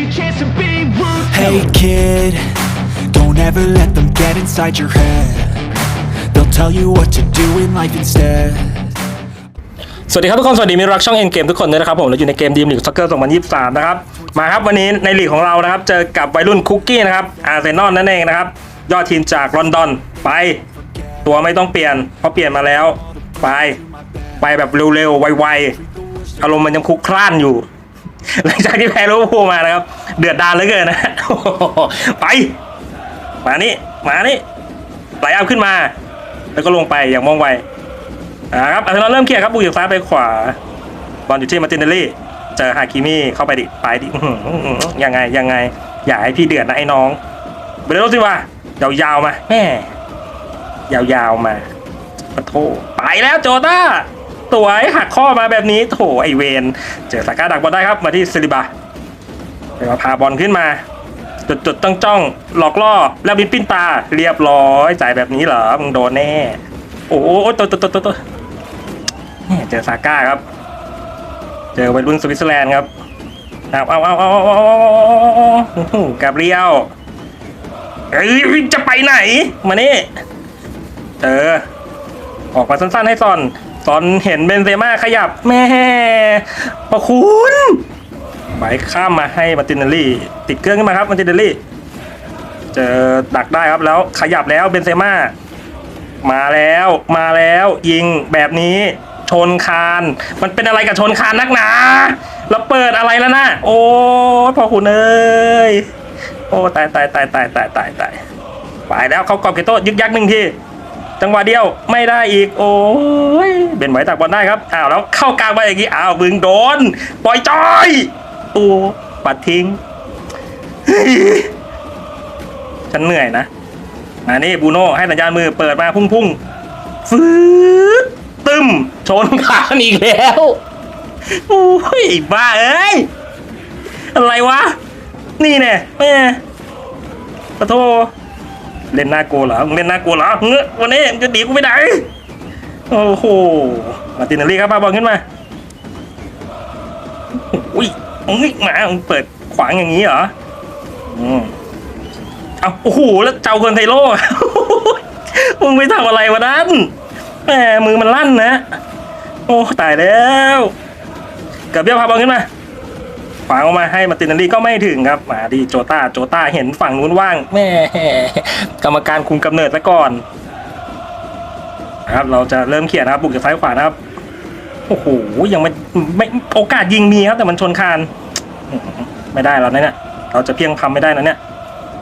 Hey kid, don't ever let them get inside your head. They'll tell you what to do in life instead. สวัสดีครับทุกคน สวัสดีมิตรรักช่องเอ็นเกมทุกคนด้วยนะครับผมเราอยู่ในเกมดีมลีกซ็อกเกอร์2023 นะครับ มาครับวันนี้ในลีกของเรานะครับ เจอกับวัยรุ่นคุกกี้นะครับอาร์เซนอลนั่นเองนะครับ ยอดทีมจากลอนดอนไป ตัวไม่ต้องเปลี่ยน เพราะเปลี่ยนมาแล้ว ไป ไปแบบเร็วๆไวๆอารมณ์มันยังคุกคล้านอยู่ หลังจากที่แพ้ลิเวอร์พูลมานะครับ เดือดดานเหลือเกินนะไป มานี่มานี่ไหลอัพขึ้นมา แล้วก็ลงไปอย่างมองไวอ่าครับอาร์เซนอลเริ่มเคลียร์ครับบุกจากซ้ายไปขวาบอลอยู่ที่มาตินเนลลี่เจอฮาคิมี่เข้าไปดิไปดิยังไงยังไง อย่าให้พี่เดือดนะไอ้น้องเบรโรสิว่ายาวๆมาแม่ยาวๆมาปะโทไปแล้วโจต้า ตัวไอ้หักข้อมาแบบนี้โถไอเวนเจอสาก้าดักบอลได้ครับมาที่ซิลิบาไปมาพาบอลขึ้นมา จุดจุดๆต้องจ้องหลอกล่อแล้วบินปิ้นตา เรียบร้อยจ่ายแบบนี้เหรอมึงโดนแน่ โอ้โหตัวตัวตัวตัวตัวเนี่ยเจอซาก้าครับ เจอวัยรุ่นสวิตเซอร์แลนด์ครับเอาเอาเอาเอาเอาเอาเอาเบรียลเอ้ยจะไปไหน มานี่เจอออกมาสั้นๆให้ซอน ซอนเห็นเบนเซม่าขยับแม่ประคุณไปข้ามมาให้มาตินเนลลี่ ติดเครื่องขึ้นมาครับมาตินเนลลี่ เจอดักได้ครับแล้วขยับแล้วเบนเซม่ามาแล้วมาแล้วยิงแบบนี้ชนคาน มันเป็นอะไรกับชนคานนักหนาแล้วเปิดอะไรแล้วนะโอ้พ่อคุณเอ้ยโอ้ตายตายตายตายตายตายตายไปแล้วเขากอบเกโต้ยึกยักหนึ่งที จังหวะเดียวไม่ได้อีก โอ้ยเบนไหวตักบอลได้ครับอ้าวแล้วเข้ากลางไปอย่างนี้อ้าวบึงโดน ปล่อยจอยโอ้ปัดทิ้งเฮ้ยฉันเหนื่อยนะมานี่บูโน่ให้สัญญาณมือเปิดมาพุ่งพุ่งฟืดตึมชนคาอีกแล้วโอ้ยบ้าเอ้ยอะไรวะ นี่แน่แม่ปะโท เล่นหน้าโกลัวเหรอมึงเล่นหน้าโกลัวเหรอเงอะวันนี้มึงจะดีกูไปไหนโอ้โหมาตินาลีครับพาบอลขึ้นมาอุ้ยอุ้ยหมามึงเปิดขวางอย่างนี้เหรออืมเอาโอ้โหแล้วเจ้าคนไทโร่มึงไปทำอะไรวะนั้นแหมมือมันลั่นนะ โอ้ตายแล้วเกับเบี้ยวพาบอลขึ้นมา ฝางออกมาให้มาร์ตินาลีก็ไม่ถึงครับมาดีโจต้าโจต้าเห็นฝั่งนู้นว่างแม่กรรมการคุมกำเนิดซะก่อนนะครับเราจะเริ่มเขียนนะครับบุกจากซ้ายขวานะครับโอ้โหยังไม่ไม่โอกาสยิงมีครับ แต่มันชนคาน ไม่ได้แล้วนะเนี่ยเราจะเพียงพำไม่ได้นะเนี่ย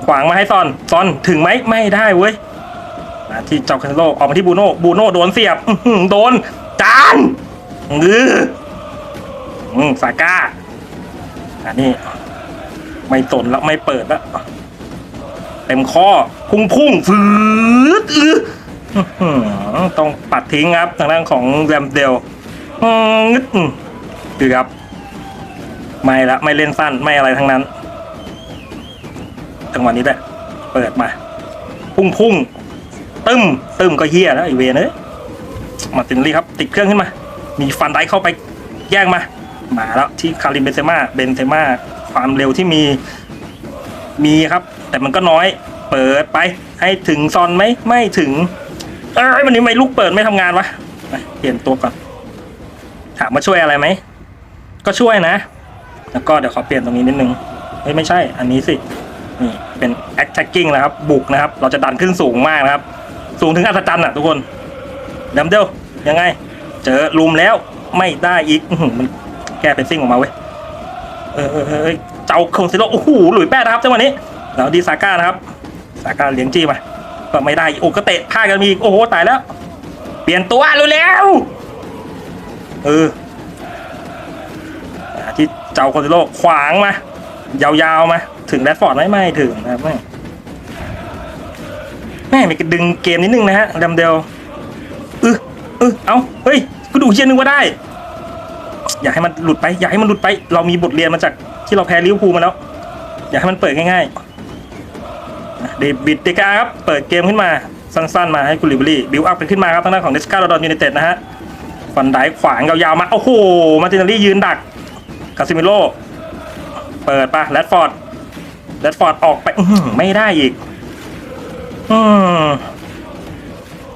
ขวางมาให้ซอนซอนถึงไหมไม่ได้เว้ยมาที่เจ้าคาเนโลออกมาที่บูโน่บูโน่โดนเสียบอื้อหือโดนจานงืออืมซาก้า อันนี้ ไม่สนแล้วไม่เปิดแล้วเต็มข้อ พุ่งพุ่งฟืดอื้ออื้ออต้องปัดทิ้งครับทางด้านของแรมเดลงึดอืมเกือบไม่ละไม่เล่นสั้นไม่อะไรทั้งนั้นจังหวะนี้แหละเปิดมา พุ่งพุ่งตึมตึมก็เฮียแล้วไอเวนเอ้ยมาตินลี่ครับ ติดเครื่องขึ้นมา มีฟันไดเข้าไปแย่งมา มาแล้วที่คาริมเบนเซม่าเบนเซม่าความเร็วที่มีมีครับ แต่มันก็น้อยเปิดไปให้ถึงซอนไหมไม่ถึง เอ้ยวันนี้ไม่ลูกเปิดไม่ทำงานวะเปลี่ยนตัวก่อนถามมาช่วยอะไรไหมก็ช่วยนะ แล้วก็เดี๋ยวขอเปลี่ยนตรงนี้นิดนึงเฮ้ยไม่ใช่ อันนี้สินี่เป็น attacking นะครับ บุกนะครับ เราจะดันขึ้นสูงมากนะครับ สูงถึงอัศจรรย์อะทุกคนดัมเดลยังไง เจอลุมแล้วไม่ได้อีกมัน แก้เป็นซิ่งออกมาเว้ยเออเออเออเออเจ้าคงซิโร่โอ้โหหลุยแป้นะครับจังหวะนี้แล้วดีซาก้านะครับซาก้าเลี้ยงจี้มาก็ไม่ได้โอ้ก็เตะพลาดกันมีอีกโอ้โหตายแล้ว เปลี่ยนตัวเร็วๆเอออ่าที่เจ้าคอนซิโร่ขวางมายาวๆมาถึงแรดฟอร์ดไหมไม่ถึงนะครับไม่แม่มีกระดึงเกมนิดนึงนะฮะดัมเดลเออเออเอาเฮ้ยกูดูเชียนึงว่าได้ อย่าให้มันหลุดไป อย่าให้มันหลุดไป เรามีบทเรียนมาจากที่เราแพ้ลิเวอร์พูลมาแล้ว อย่าให้มันเปิดง่ายๆเดวิดเดกาครับ เปิดเกมขึ้นมาสั้นๆ มาให้กุลิบรี่บิวอัพกันขึ้นมาครับทางด้านของเดสกาโรดอนยูไนเต็ดนะฮะฟันไดขวางยาวๆมา โอ้โห มาตินาลียืนดักคาซิมิโลเปิดปะแรดฟอร์ดแรดฟอร์ดออกไปอืไม่ได้อีก อืม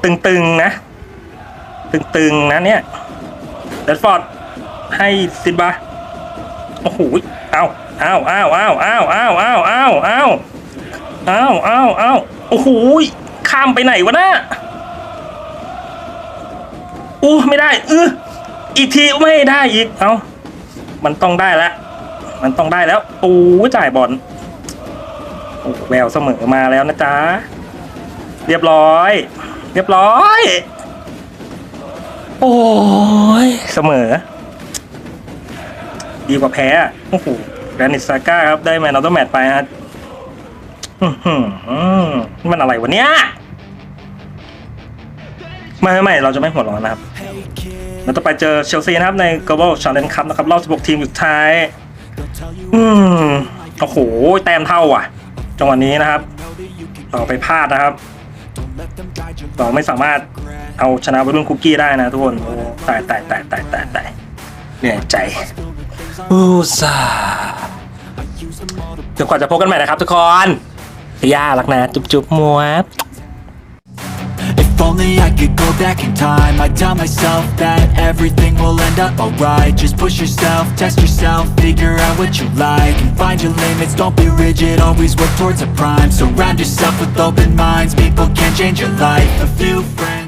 ตึงๆนะ ตึงๆนะเนี่ยแรดฟอร์ด ให้ซินบาโอ้โหเอาเอาเอาเอาเอาเอาเอาเอาเอาเอาเอาเอาโอ้โหข้ามไปไหนวะน่ะอู้ไม่ได้เอออีกทีไม่ได้อีกเอามันต้องได้แล้วมันต้องได้แล้วโอ้จ่ายบอลโอ้แววเสมอมาแล้วนะจ๊ะเรียบร้อย เรียบร้อย โอ้ยเสมอ ดีกว่าแพ้โอ้โหแกรนิตซาก้าครับได้แมนออฟเดอะแมตไปฮะอื้อหือนี่มันอะไรวะเนี่ยไม่ไม่เราจะไม่หัวร้อนนะครับ Hey kid, แล้วต่อไปเจอเชลซีนะครับใน Global Challenge Cup นะครับรอบ 16 ทีมสุดท้าย อืมโอ้โห แต้มเท่าอะ จังหวะนี้นะครับ ต่อไปพลาดนะครับ ต่อไม่สามารถเอาชนะวัยรุ่นคุกกี้ได้นะทุกคนตายตายตายตายตายตายเหนื่อยใจ อุซาจนกว่าจะพบกันใหม่นะครับทุกคนย่ารักนะ จุ๊บจุ๊บมัว If only I could go back in time I'd tell myself that everything will end up alright Just push yourself, test yourself, figure out what you like And find your limits, don't be rigid, always work towards a prime Surround yourself with open minds, people can change your life A few friends